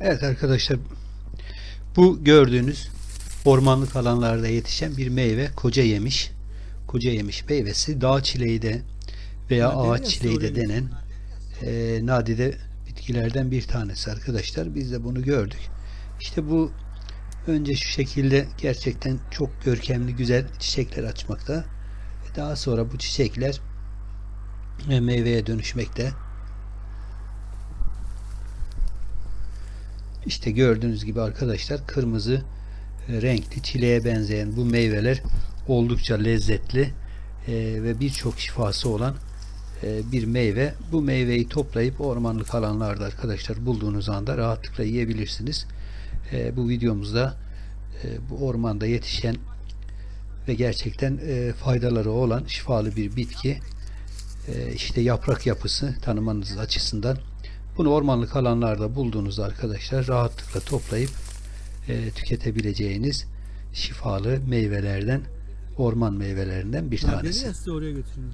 Evet arkadaşlar bu gördüğünüz ormanlık alanlarda yetişen bir meyve koca yemiş. Koca yemiş meyvesi dağ çileği de veya Nadide ağaç çileği de denen e, nadide bitkilerden bir tanesi arkadaşlar. Biz de bunu gördük. İşte bu önce şu şekilde gerçekten çok görkemli güzel çiçekler açmakta. Daha sonra bu çiçekler meyveye dönüşmekte. İşte gördüğünüz gibi arkadaşlar kırmızı e, renkli çileğe benzeyen bu meyveler oldukça lezzetli e, ve birçok şifası olan e, bir meyve. Bu meyveyi toplayıp ormanlık alanlarda arkadaşlar bulduğunuz anda rahatlıkla yiyebilirsiniz. Bu videomuzda bu ormanda yetişen ve gerçekten faydaları olan şifalı bir bitki. İşte yaprak yapısı tanımanız açısından bunu ormanlık alanlarda bulduğunuz arkadaşlar rahatlıkla toplayıp e, tüketebileceğiniz şifalı meyvelerden orman meyvelerinden bir tanesi. oraya götüreyim.